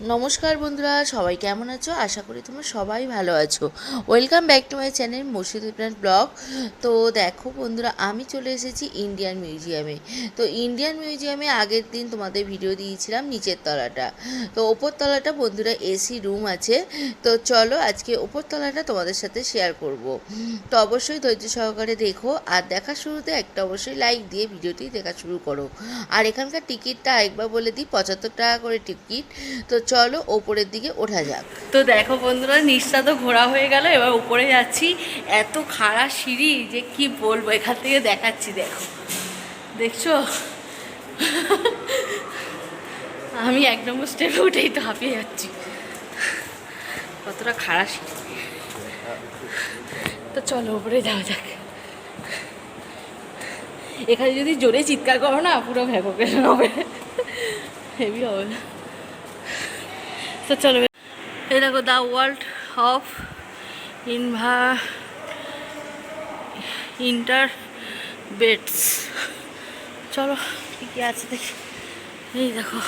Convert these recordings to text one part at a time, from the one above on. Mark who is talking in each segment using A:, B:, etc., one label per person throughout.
A: নমস্কার বন্ধুরা, সবাই কেমন আছো? আশা করি তোমরা সবাই ভালো আছো। Welcome back to my channel Murshid Imran blog তো দেখো বন্ধুরা, আমি চলে এসেছি ইন্ডিয়ান মিউজিয়ামে তো ইন্ডিয়ান মিউজিয়ামে আগের দিন তোমাদের ভিডিও দিয়েছিলাম নিচের তলাটা। তো ওপর তলাটা বন্ধুরা এসি রুম আছে। তো চলো আজকে ওপর তলাটা তোমাদের সাথে শেয়ার করব। তো অবশ্যই ধৈর্য সহকারে দেখো, আর দেখার শুরুতে একটা অবশ্যই লাইক দিয়ে ভিডিওটি দেখা শুরু করো। আর এখানকার টিকিটটা একবার বলে দিই, পঁচাত্তর টাকা করে টিকিট তো চলো, ওপরের দিকে ওঠা যাক।
B: তো দেখো বন্ধুরা নিচটা তো ঘোরা হয়ে গেল, এবার উপরে যাচ্ছি। এত খাড়া সিঁড়ি যে কি বলব, এখান থেকে দেখাচ্ছি, দেখো। দেখছ? আমি এক নম্বর স্টেপে উঠেই তো হাঁপিয়ে যাচ্ছি। কতটা খাড়া সিঁড়ি। তো চলো, উপরে যাওয়া যাক। এখানে যদি জোরে চিৎকার করো না, পুরো ভ্যাকোকেশন হবে। হেভি হবে তো চলো এই দেখো দ্য ওয়ার্ল্ড অফ ইনভা ইন্টার বেডস চলো, কী আছে দেখি। এই দেখো।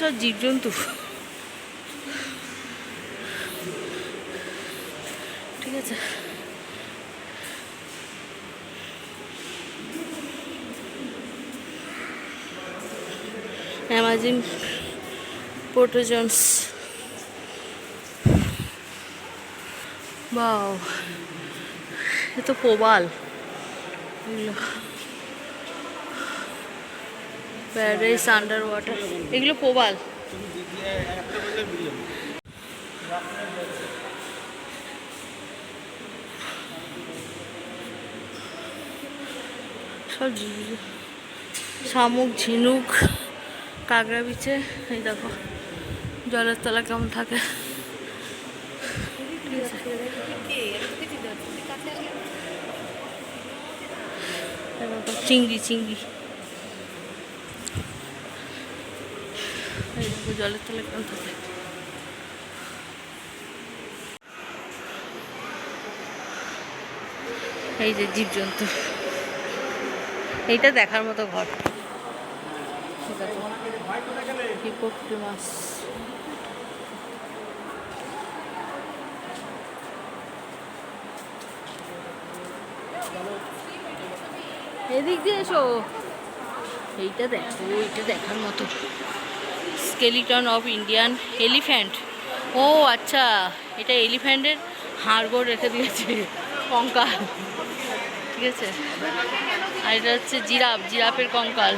B: সব জীবজন্তু। ঠিক আছে। অ্যামাজন প্রোটোজন্স বাও এ তো প্রবাল প্যারাডাইস আন্ডার ওয়াটার এগুলো প্রবাল সব শামুক ঝিনুক। কাঁকড়া বিছে, এই দেখো, জলের তলা কেমন থাকে। চিংড়ি চিংড়ি। এই দেখো, জলের তলা কেমন থাকে। এই যে জীবজন্তু, এইটা দেখার মতো ঘর। এদিক দিয়ে এসো। এইটা দেখার মতো। স্কেলিটন অফ ইন্ডিয়ান এলিফ্যান্ট ও আচ্ছা এটা এলিফ্যান্টের হাড়গোড় রেখে দিয়েছে, কঙ্কাল। ঠিক আছে? আর এটা হচ্ছে জিরাফ, জিরাফের কঙ্কাল।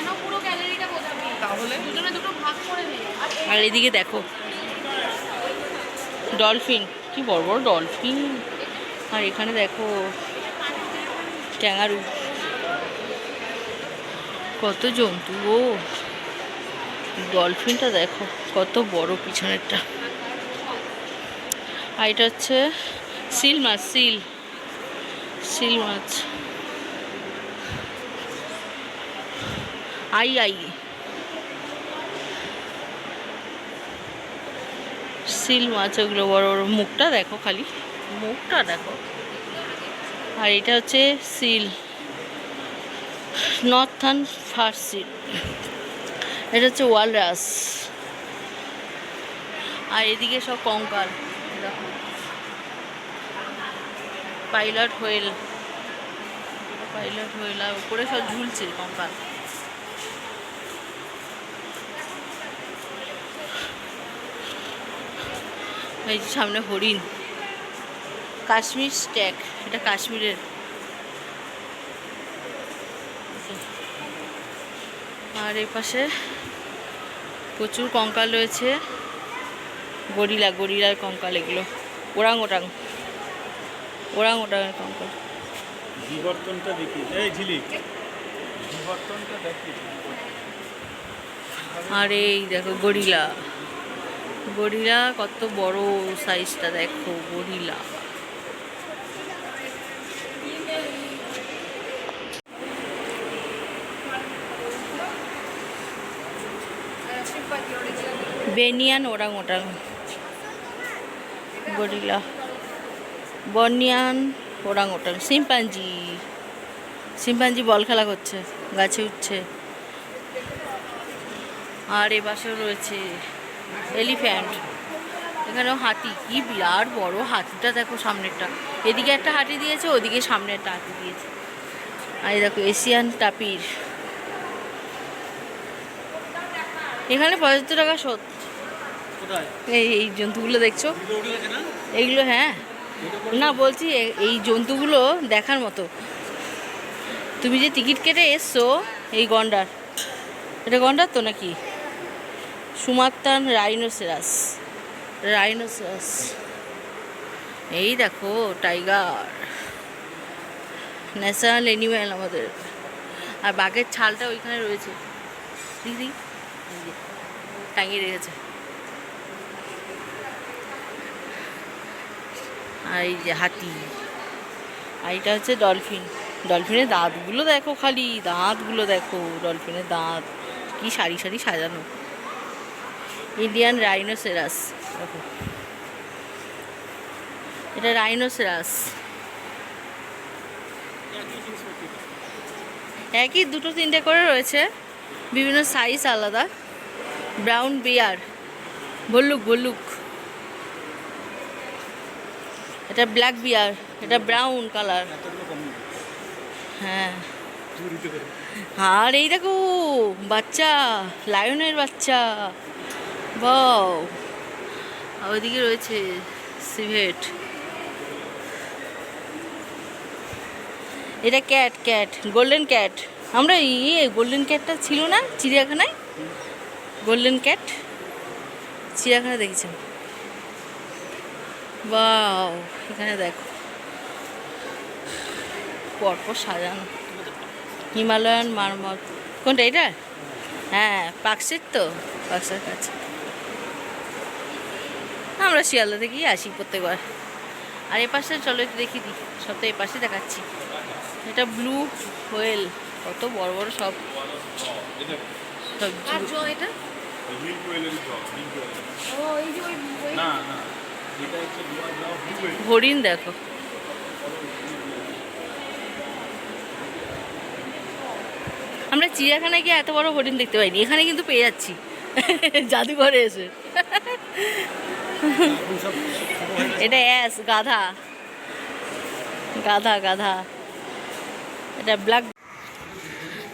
C: কেন পুরো গ্যালারিটা বোঝাবি? তাহলে? দুজনে দুটো ভাগ করে নে।
B: আর এদিকে দেখো। ডলফিন। কি বড় বড় ডলফিন। আর এখানে দেখো ট্যাঙারু। কত জন্তু ও ডলফিনটা দেখো কত বড় পিছনেরটা। আর এটা হচ্ছে সিল মাছ সিল। সিল মাছ। আই আই। সিল মাছ ওগুলো বড় বড়। মুখটা দেখো খালি। মুখটা দেখো। আর এটা হচ্ছে সিল। নর্থার্ন ফার্স্ট সিল এটা হচ্ছে ওয়ালরাস। আর এদিকে সব কঙ্কাল। দেখো। Pilot whale. পাইলট হোয়েল আর উপরে সব ঝুলছে কঙ্কাল। এই যে সামনে হরিণ। কাশ্মীর স্ট্যাক এটা কাশ্মীরের। আর এই পাশে প্রচুর কঙ্কাল রয়েছে। গরিলা গরিলার কঙ্কাল এগুলো। ওরাং ওটাং ওরাং ওটাঙের কঙ্কাল।
D: বিবর্তনটা দেখি এই ঝিলিক। বিবর্তনটা দেখি
B: আর এই দেখো গরিলা। গরিলা কত বড় সাইজটা দেখো, gorilla. Bornean orangutan gorilla. Bornean orangutan chimpanzee chimpanzee ball খেলা করছে, গাছে উঠছে। আর এ পাশেও রয়েছে এলিফ্যান্ট। এখানেও হাতি। কি বিরাট বড় হাতিটা দেখো সামনেরটা। এদিকে একটা হাতি দিয়েছে ওদিকে সামনে একটা হাতি দিয়েছে। আর এই দেখো এশিয়ান টাপির এখানে পঁচাত্তর টাকা
D: কোথায়?
B: এই এই জন্তুগুলো দেখছ? এইগুলো হ্যাঁ। না বলছি এই জন্তুগুলো দেখার মতো। তুমি যে টিকিট কেটে এসছো এই গন্ডার। এটা গন্ডার তো নাকি? Sumatran rhinoceros. রাইনোসেরাস। এই দেখো, টাইগার। ন্যাশনাল অ্যানিম্যাল আমাদের। আর বাঘের ছালটা ওইখানে রয়েছে। দিদি? টাঙিয়ে রেখেছে। আর এই যে হাতি। আর এটা হচ্ছে ডলফিন। ডলফিনের দাঁতগুলো দেখো খালি। দাঁতগুলো দেখো, ডলফিনের দাঁত। কি সারি সারি সাজানো। ইন্ডিয়ান রাইনোসেরাস এটা রাইনোসেরাস একই দুটো তিনটে করে রয়েছে। বিভিন্ন সাইজ আলাদা। ব্রাউন বিয়ার ভল্লুক ভল্লুক এটা ব্ল্যাক বিয়ার এটা ব্রাউন কালার হ্যাঁ। আর এই দেখো বাচ্চা লায়নের বাচ্চা। বাও ওইদিকে রয়েছে সিভেট। এটা ক্যাট ক্যাট, গোল্ডেন ক্যাট। আমরা ইয়ে গোল্ডেন ক্যাটটা ছিল না চিড়িয়াখানায়? Golden cat? চিড়িয়াখানায় দেখেছিলাম। বাও এখানে দেখো। পরপর সাজানো। Himalayan marmot. কোনটা, এটা? হ্যাঁ পাকসের তো? পাকসের কাছে। আমরা শিয়ালদা থেকেই আসি প্রত্যেকবার। আর এ পাশে চলো একটু দেখি দিই সব তো এ পাশে দেখাচ্ছি। এটা ব্লু হোয়েল কত বড় বড় সব। সব
C: আর
B: জু-
C: জো এটা?
D: মিল্ক ওয়েলের জল মিল্ক ওয়েল
C: ও এই যে ওই ওই
D: না না এটা হচ্ছে ব্লু ওয়েল
B: হরিণ দেখো। আমরা চিড়িয়াখানায় গিয়ে এত বড় হরিণ দেখতে পাইনি এখানে কিন্তু পেয়ে যাচ্ছি। জাদুঘরে এসে। এটা অ্যাস গাধা। গাধা গাধা। এটা ব্ল্যাক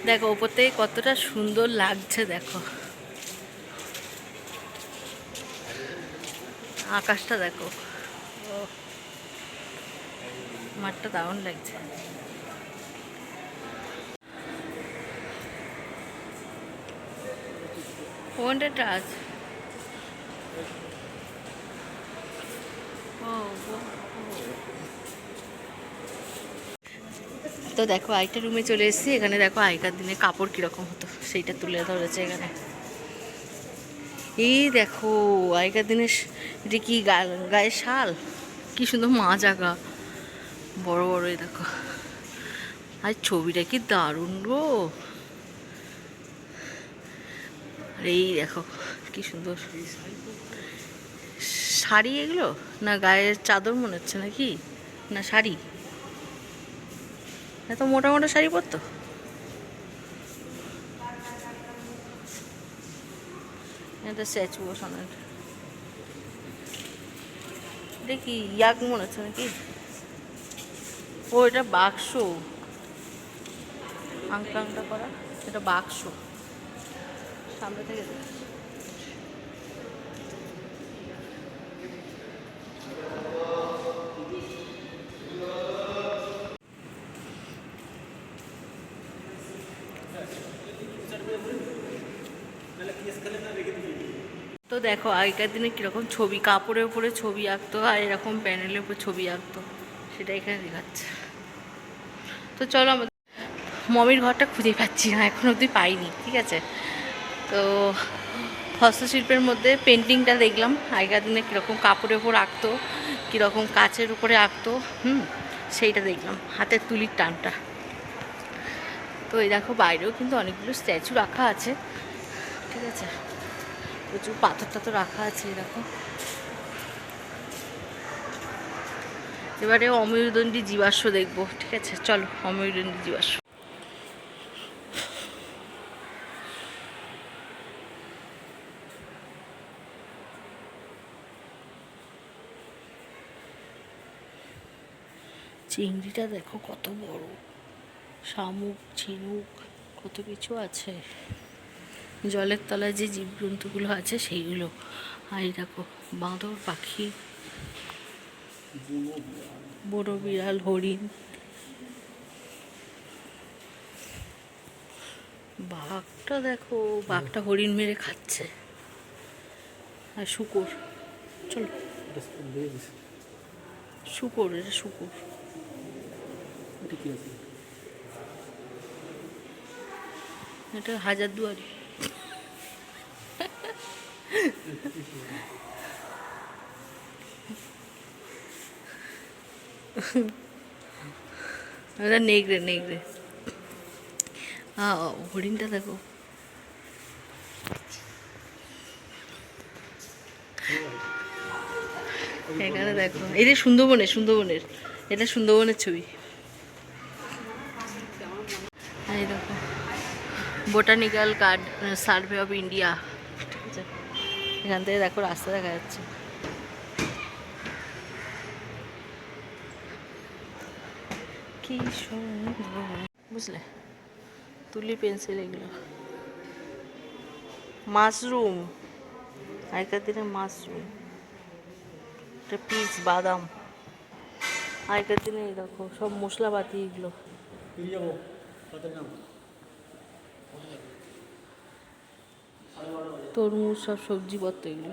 B: দেখো ওপর থেকে কতটা সুন্দর লাগছে, দেখো। আকাশটা দেখো। মাঠটা দারুণ লাগছে। কোনটা টাচ তো দেখো, আরেকটা রুমে চলে এসেছি। এখানে দেখো, আগেকার দিনে কাপড় কীরকম হতো, সেইটা তুলে ধরেছে এখানে। এই দেখো, আগেকার দিনে এটা কি গায়ে শাল? কি সুন্দর মাছ আঁকা বড় বড় এই দেখো। আর, ছবিটা কি দারুণ গো! এই দেখো, কি সুন্দর। শাড়ি এগুলো? না গায়ের চাদর মনে হচ্ছে নাকি? না শাড়ি? এত মোটা মোটা শাড়ি পরতো। এটা স্ট্যাচু বসানো। এটা ইয়াক মনে হচ্ছে নাকি? ও, এটা বাক্স। আংটা আংটা করা, এটা বাক্স। সামনে থেকে তো দেখো, আগেকার দিনে কীরকম ছবি, কাপড়ের উপরে ছবি আঁকতো আর এরকম প্যানেলের উপরে ছবি আঁকতো, সেটা এখানে দেখাচ্ছে। তো চলো আমাদের মমির ঘরটা খুঁজে পাচ্ছি না, এখন অবধি পাইনি, ঠিক আছে? তো হস্তশিল্পের মধ্যে পেন্টিংটা দেখলাম, আগেকার দিনে কীরকম কাপড়ের উপর আঁকতো, কীরকম কাচের উপরে আঁকতো, হুম, সেইটা দেখলাম, হাতের তুলির টানটা। তো এই দেখো বাইরেও কিন্তু অনেকগুলো স্ট্যাচু রাখা আছে, ঠিক আছে? প্রচুর পাথর টাথর রাখা আছে এরকম। এবারে অমরদণ্ডী জীবাশ্ম দেখব, ঠিক আছে? চলো অমরদণ্ডী জীবাশ্ম। চিংড়িটা দেখো কত বড়। শামুক, ঝিনুক, কত কিছু আছে। জলের তলায় যে জীবজন্তুগুলো আছে সেইগুলো। আর দেখো বাঁদর পাখি বড় বিড়াল হরিণ বাঘটা দেখো বাঘটা হরিণ মেরে খাচ্ছে। আর শুকুর চলো। শুকুর এটা শুকুর। এটা হাজার দুয়ারি এটা নেগড়ে নেগড়ে হরিণটা দেখো এখানে দেখো এটা সুন্দরবনের সুন্দরবনের এটা সুন্দরবনের ছবি দেখো botanical garden survey of India এখান থেকে দেখো রাস্তা দেখা যাচ্ছে। কি বুঝলে? তুলি পেন্সিল এগুলো। মাশরুম। আগেকার দিনে মাশরুম। একটা পিস বাদাম। আগেকার দিনে দেখো, সব মশলাপাতি এগুলো। তরমুজ সব সবজি পত্র এগুলো।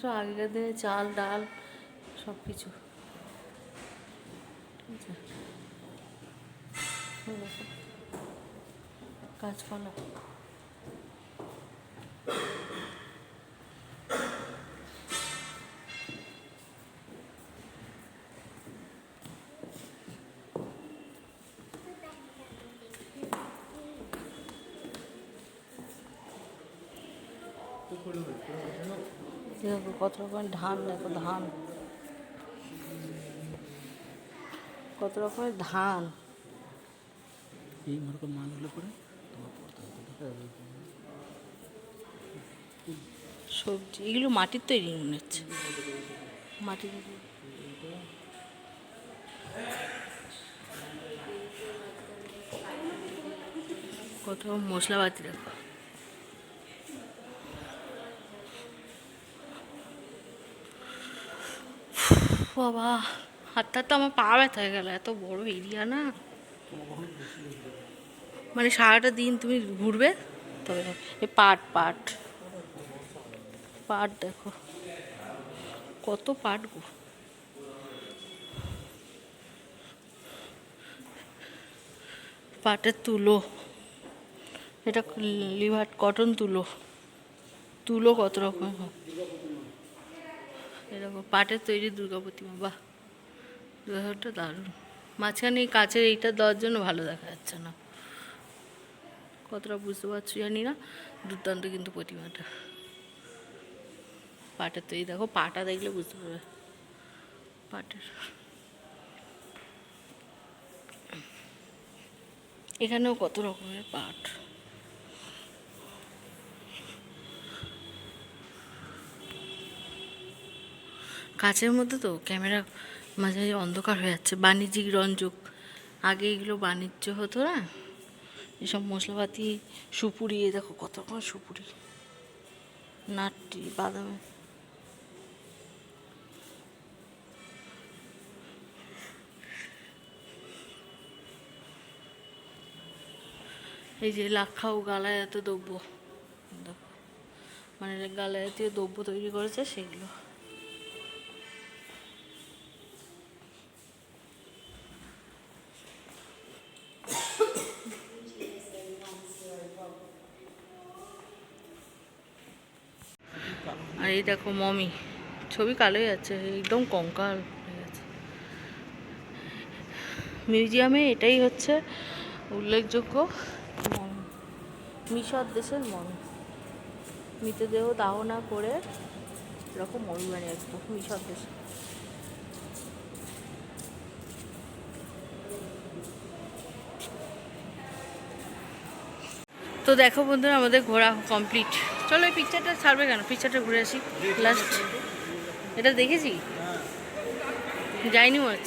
B: সব আগেকার দিনে চাল ডাল সব। কিছু কাঁচকলা কত রকমের ধান দেখো ধান। কত রকমের ধান।
E: এই রকম মালগুলো করে তোমার পড়তে হবে
B: সবজি এগুলো মাটির তৈরি মনে হচ্ছে। মাটির কত মশলাপাতি দেখো। বাবা, হাতটা তো আমার পা ব্যথা হয়ে গেল, এত বড় এরিয়া না। মানে সারাটা দিন তুমি ঘুরবে? তবে এই পাট পাট। পাট দেখো, কত পাট গো। পাটের তুলো, এটা লিভার, কটন তুলো। তুলো কত রকম হয়? এরকম পাটের তৈরি দুর্গা প্রতিমা, বাহ। দুর্গাটা দারুণ। মাঝখানে এই কাচের এইটা দেওয়ার জন্য ভালো দেখা যাচ্ছে না। কতটা বুঝতে পারছি জানি না। দুর্দান্ত কিন্তু প্রতিমাটা। পাটের তৈরি, দেখো পাটা দেখলে বুঝতে পারবে। পাটের। এখানেও কত রকমের পাট। কাচের মধ্যে তো ক্যামেরা মাঝে মাঝে অন্ধকার হয়ে যাচ্ছে। বাণিজ্যিক রঞ্জক আগে এগুলো বাণিজ্য হতো না। এসব মশলাপাতি, সুপুরি, এই দেখো কত রকম সুপুরি। নাটটি, বাদামে। এই যে লাক্ষাও এত দ্রব্য। মানে গালায় জাতীয় দ্রব্য তৈরি করেছে সেগুলো। এই দেখো মমি। ছবি কালো হয়ে যাচ্ছে, একদম কঙ্কাল হয়ে মিউজিয়ামে এটাই হচ্ছে উল্লেখযোগ্য মমি। মিশর দেশের মমি। মৃতদেহ দাহ না করে এরকম মমি অভিমানী একদম নিঃসন্দেশ তো দেখো বন্ধুরা, আমাদের ঘোরা কমপ্লিট চলো এই পিকচারটা ছাড়বে কেন? পিকচারটা ঘুরে আসি। লাস্ট এটা দেখেছি? যাইনি মনে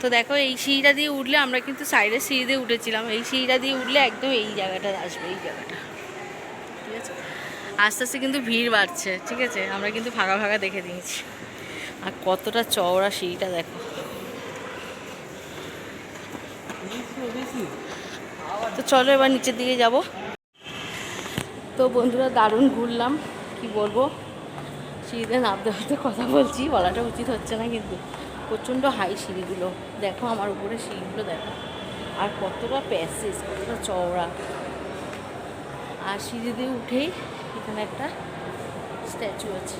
B: তো দেখো, এই সিঁড়িটা দিয়ে উঠলে আমরা কিন্তু সাইডের সিঁড়ি দিয়ে উঠেছিলাম। এই সিঁড়িটা দিয়ে উঠলে একদম এই জায়গাটা আসবে, এই জায়গাটা। ঠিক আছে? আস্তে আস্তে কিন্তু ভিড় বাড়ছে, ঠিক আছে? আমরা কিন্তু ফাঁকা ফাঁকা দেখে দিয়েছি। আর কতটা চওড়া সিঁড়িটা, দেখো। তো চলো এবার নিচের দিকে যাব। তো বন্ধুরা দারুণ ঘুরলাম, কি বলব? সিঁড়িতে নামতে নামতে কথা বলছি, বলাটা উচিত হচ্ছে না কিন্তু। প্রচণ্ড হাই সিঁড়িগুলো। দেখো আমার উপরে সিঁড়িগুলো, দেখো। আর কতটা প্যাসেজ কতটা চওড়া। আর সিঁড়ি দিয়ে উঠেই এখানে একটা স্ট্যাচু আছে।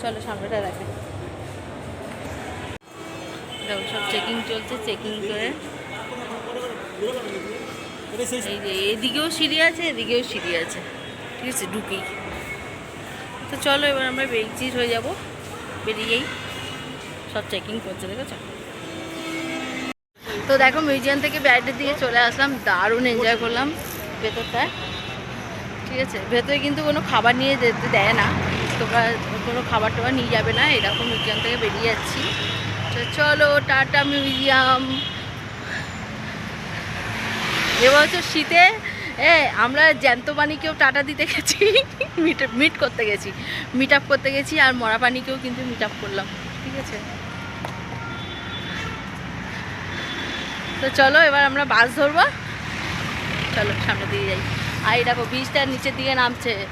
B: চলো সামনেটা দেখেন দেখো, সব চেকিং চলছে চেকিং করে। এদিকেও সিঁড়ি আছে, এদিকেও সিঁড়ি আছে। ঠিক আছে ঢুকেই তো চলো, এবার আমরা বেগচির হয়ে যাব। বেরিয়েই সব চেকিং করছে দেখেছ তো দেখো মিউজিয়াম থেকে বাইরের দিকে চলে আসলাম। দারুণ এনজয় করলাম ভেতরটায় ঠিক আছে, ভেতরে কিন্তু কোনো খাবার নিয়ে যেতে দেয় না। তোমরা কোনো খাবার টাবার নিয়ে যাবে না। এরকম মিউজিয়াম থেকে বেরিয়ে যাচ্ছি। তো চলো, টাটা মিউজিয়াম এবছর শীতে, এ, আমরা জ্যান্ত পানিকেও টাটা দিতে গেছি মিট মিট করতে গেছি। মিট আপ করতে গেছি আর মরা পানিকেও কিন্তু মিট আপ করলাম, ঠিক আছে? তো চলো এবার আমরা বাস ধরবো। চলো সামনে দিয়ে যাই। আর এটা দেখো বীজটা নিচের দিকে নামছে।